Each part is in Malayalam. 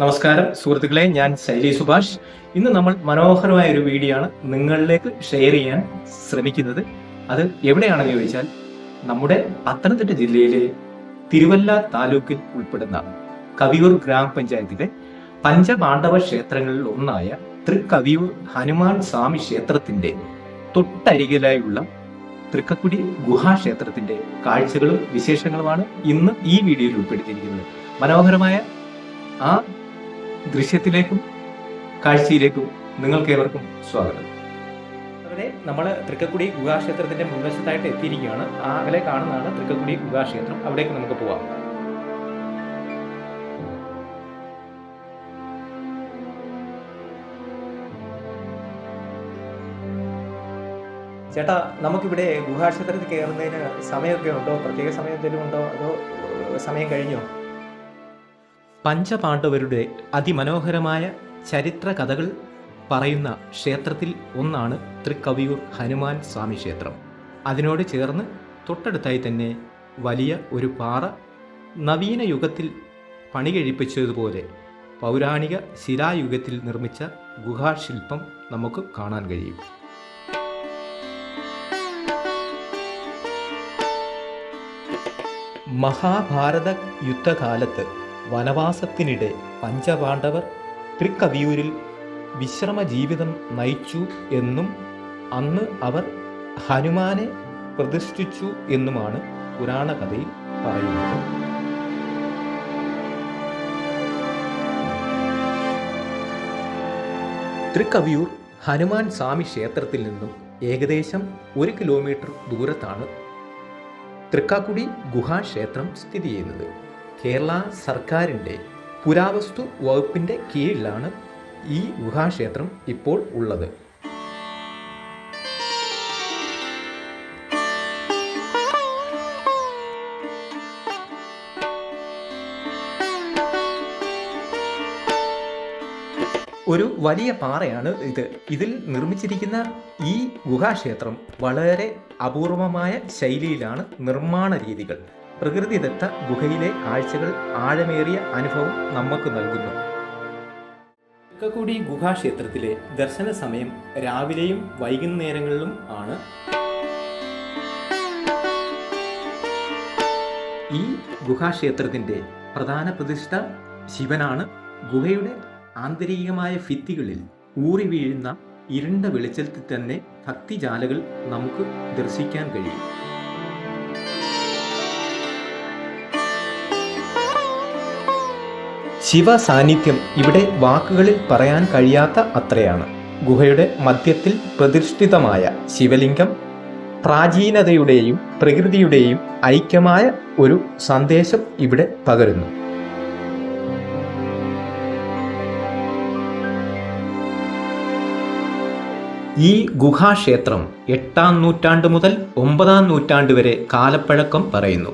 നമസ്കാരം സുഹൃത്തുക്കളെ ഞാൻ ശൈലി സുഭാഷ്. ഇന്ന് നമ്മൾ മനോഹരമായ ഒരു വീഡിയോ ആണ് നിങ്ങളിലേക്ക് ഷെയർ ചെയ്യാൻ ശ്രമിക്കുന്നത്. അത് എവിടെയാണെന്ന് ചോദിച്ചാൽ നമ്മുടെ പത്തനംതിട്ട ജില്ലയിലെ തിരുവല്ല താലൂക്കിൽ ഉൾപ്പെടുന്ന കവിയൂർ ഗ്രാമപഞ്ചായത്തിലെ പഞ്ചപാണ്ഡവ ക്ഷേത്രങ്ങളിൽ ഒന്നായ തൃക്കവിയൂർ ഹനുമാൻ സ്വാമി ക്ഷേത്രത്തിന്റെ തൊട്ടരികിലായുള്ള തൃക്കക്കുടി ഗുഹാക്ഷേത്രത്തിന്റെ കാഴ്ചകളും വിശേഷങ്ങളുമാണ് ഇന്ന് ഈ വീഡിയോയിൽ ഉൾപ്പെടുത്തിയിരിക്കുന്നത്. മനോഹരമായ ആ ദൃശ്യത്തിലേക്കും കാഴ്ചയിലേക്കും നിങ്ങൾക്ക് ഏവർക്കും സ്വാഗതം. അവിടെ നമ്മൾ തൃക്കക്കുടി ഗുഹാക്ഷേത്രത്തിന്റെ മുൻവശത്തായിട്ട് എത്തിയിരിക്കുകയാണ്. ആ അകലെ കാണുന്നതാണ് തൃക്കക്കുടി ഗുഹാക്ഷേത്രം. അവിടേക്ക് നമുക്ക് പോവാം. ചേട്ടാ നമുക്കിവിടെ ഗുഹാക്ഷേത്രത്തിൽ കയറുന്നതിന് സമയമൊക്കെ ഉണ്ടോ? പ്രത്യേക സമയം എന്തെങ്കിലും ഉണ്ടോ? അതോ സമയം കഴിഞ്ഞോ? പഞ്ചപാണ്ഡവരുടെ അതിമനോഹരമായ ചരിത്ര കഥകൾ പറയുന്ന ക്ഷേത്രത്തിൽ ഒന്നാണ് തൃക്കവിയൂർ ഹനുമാൻ സ്വാമി ക്ഷേത്രം. അതിനോട് ചേർന്ന് തൊട്ടടുത്തായി തന്നെ വലിയ ഒരു പാറ നവീന യുഗത്തിൽ പണി കഴിപ്പിച്ചതുപോലെ പൗരാണിക ശിലായുഗത്തിൽ നിർമ്മിച്ച ഗുഹാശില്പം നമുക്ക് കാണാൻ കഴിയും. മഹാഭാരത യുദ്ധകാലത്ത് വനവാസത്തിനിടെ പഞ്ചപാണ്ഡവർ തൃക്കവിയൂരിൽ വിശ്രമ ജീവിതം നയിച്ചു എന്നും അന്ന് അവർ ഹനുമാനെ പ്രതിഷ്ഠിച്ചു എന്നുമാണ് പുരാണ കഥയിൽ പറയുന്നത്. തൃക്കവിയൂർ ഹനുമാൻ സ്വാമി ക്ഷേത്രത്തിൽ നിന്നും ഏകദേശം ഒരു കിലോമീറ്റർ ദൂരത്താണ് തൃക്കാക്കുടി ഗുഹാക്ഷേത്രം സ്ഥിതി ചെയ്യുന്നത്. കേരള സർക്കാരിന്റെ പുരാവസ്തു വകുപ്പിന്റെ കീഴിലാണ് ഈ ഗുഹാക്ഷേത്രം ഇപ്പോൾ ഉള്ളത്. ഒരു വലിയ പാറയാണ് ഇത്. ഇതിൽ നിർമ്മിച്ചിരിക്കുന്ന ഈ ഗുഹാക്ഷേത്രം വളരെ അപൂർവമായ ശൈലിയിലാണ് നിർമ്മാണ രീതികൾ. പ്രകൃതിദത്ത ഗുഹയിലെ കാഴ്ചകൾ ആഴമേറിയ അനുഭവം നമുക്ക് നൽകുന്നു. ഇക്കക്കുടി ഗുഹാക്ഷേത്രത്തിലെ ദർശന സമയം രാവിലെയും വൈകുന്നേരങ്ങളിലും ആണ്. ഈ ഗുഹാക്ഷേത്രത്തിന്റെ പ്രധാന പ്രതിഷ്ഠ ശിവനാണ്. ഗുഹയുടെ ആന്തരികമായ ഭിത്തികളിൽ ഊറി വീഴുന്ന ഇരുണ്ട വെളിച്ചത്തിൽ തന്നെ ഭക്തിജാലകൾ നമുക്ക് ദർശിക്കാൻ കഴിയും. ശിവ സാന്നിധ്യം ഇവിടെ വാക്കുകളിൽ പറയാൻ കഴിയാത്ത അത്രയാണ്. ഗുഹയുടെ മധ്യത്തിൽ പ്രതിഷ്ഠിതമായ ശിവലിംഗം പ്രാചീനതയുടെയും പ്രകൃതിയുടെയും ഐക്യമായ ഒരു സന്ദേശം ഇവിടെ പകരുന്നു. ഈ ഗുഹാക്ഷേത്രം എട്ടാം നൂറ്റാണ്ട് മുതൽ ഒമ്പതാം നൂറ്റാണ്ട് വരെ കാലപ്പഴക്കം പറയുന്നു.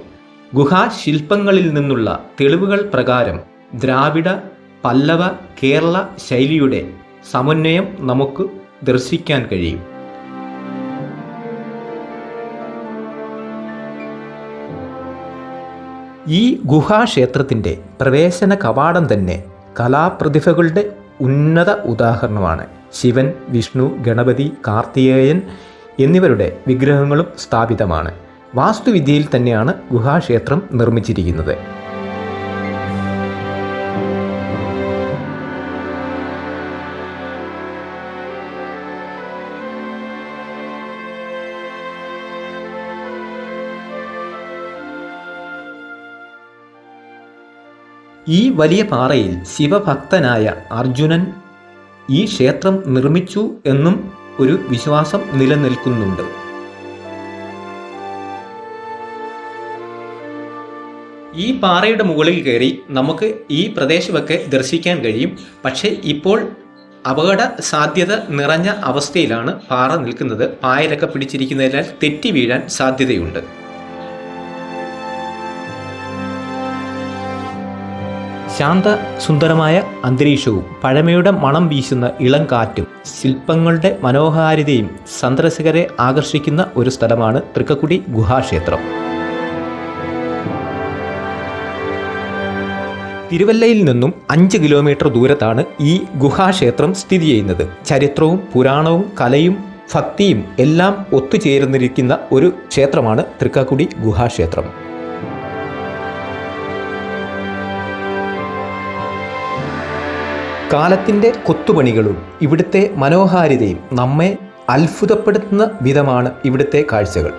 ഗുഹാശില്പങ്ങളിൽ നിന്നുള്ള തെളിവുകൾ പ്രകാരം ദ്രാവിഡ പല്ലവ കേരള ശൈലിയുടെ സമന്വയം നമുക്ക് ദർശിക്കാൻ കഴിയും. ഈ ഗുഹാക്ഷേത്രത്തിന്റെ പ്രവേശന കവാടം തന്നെ കലാപ്രതിഭകളുടെ ഉന്നത ഉദാഹരണമാണ്. ശിവൻ വിഷ്ണു ഗണപതി കാർത്തികേയൻ എന്നിവരുടെ വിഗ്രഹങ്ങളും സ്ഥാപിതമാണ്. വാസ്തുവിദ്യയിൽ തന്നെയാണ് ഗുഹാക്ഷേത്രം നിർമ്മിച്ചിരിക്കുന്നത്. ഈ വലിയ പാറയിൽ ശിവഭക്തനായ അർജുനൻ ഈ ക്ഷേത്രം നിർമ്മിച്ചു എന്നും ഒരു വിശ്വാസം നിലനിൽക്കുന്നുണ്ട്. ഈ പാറയുടെ മുകളിൽ കയറി നമുക്ക് ഈ പ്രദേശമൊക്കെ ദർശിക്കാൻ കഴിയും. പക്ഷേ ഇപ്പോൾ അപകട സാധ്യത നിറഞ്ഞ അവസ്ഥയിലാണ് പാറ നിൽക്കുന്നത്. പായലൊക്കെ പിടിച്ചിരിക്കുന്നതിനാൽ തെറ്റി വീഴാൻ സാധ്യതയുണ്ട്. ശാന്ത സുന്ദരമായ അന്തരീക്ഷവും പഴമയുടെ മണം വീശുന്ന ഇളം കാറ്റും ശില്പങ്ങളുടെ മനോഹാരിതയും സന്ദർശകരെ ആകർഷിക്കുന്ന ഒരു സ്ഥലമാണ് തൃക്കക്കുടി ഗുഹാക്ഷേത്രം. തിരുവല്ലയിൽ നിന്നും അഞ്ച് കിലോമീറ്റർ ദൂരത്താണ് ഈ ഗുഹാക്ഷേത്രം സ്ഥിതി ചെയ്യുന്നത്. ചരിത്രവും പുരാണവും കലയും ഭക്തിയും എല്ലാം ഒത്തുചേർന്നിരിക്കുന്ന ഒരു ക്ഷേത്രമാണ് തൃക്കാക്കുടി ഗുഹാക്ഷേത്രം. കാലത്തിന്റെ കൊത്തുപണികളും ഇവിടുത്തെ മനോഹാരിതയും നമ്മെ അത്ഭുതപ്പെടുത്തുന്ന വിധമാണ് ഇവിടുത്തെ കാഴ്ചകൾ.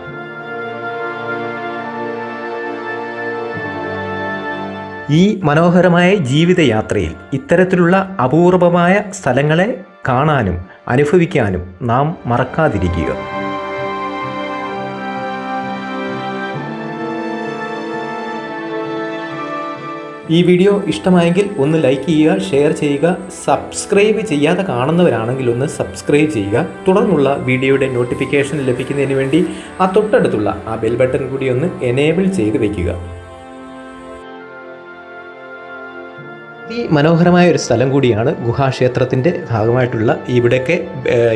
ഈ മനോഹരമായ ജീവിതയാത്രയിൽ ഇത്തരത്തിലുള്ള അപൂർവമായ സ്ഥലങ്ങളെ കാണാനും അനുഭവിക്കാനും നാം മറക്കാതിരിക്കുക. ഈ വീഡിയോ ഇഷ്ടമായെങ്കിൽ ഒന്ന് ലൈക്ക് ചെയ്യുക ഷെയർ ചെയ്യുക സബ്സ്ക്രൈബ് ചെയ്യാതെ കാണുന്നവരാണെങ്കിൽ ഒന്ന് സബ്സ്ക്രൈബ് ചെയ്യുക. തുടർന്നുള്ള വീഡിയോയുടെ നോട്ടിഫിക്കേഷൻ ലഭിക്കുന്നതിന് വേണ്ടി ആ തൊട്ടടുത്തുള്ള ആ ബെൽ ബട്ടൺ കൂടി ഒന്ന് എനേബിൾ ചെയ്ത് വയ്ക്കുക മനോഹരമായ ഒരു സ്ഥലം കൂടിയാണ് ഗുഹാക്ഷേത്രത്തിന്റെ ഭാഗമായിട്ടുള്ള ഇവിടെയൊക്കെ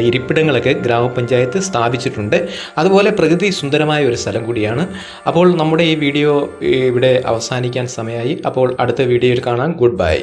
ഇരിപ്പിടങ്ങളൊക്കെ ഗ്രാമപഞ്ചായത്ത് സ്ഥാപിച്ചിട്ടുണ്ട്. അതുപോലെ പ്രകൃതി സുന്ദരമായ ഒരു സ്ഥലം കൂടിയാണ്. അപ്പോൾ നമ്മുടെ ഈ വീഡിയോ ഇവിടെ അവസാനിക്കാൻ സമയമായി. അപ്പോൾ അടുത്ത വീഡിയോയിൽ കാണാം. Good bye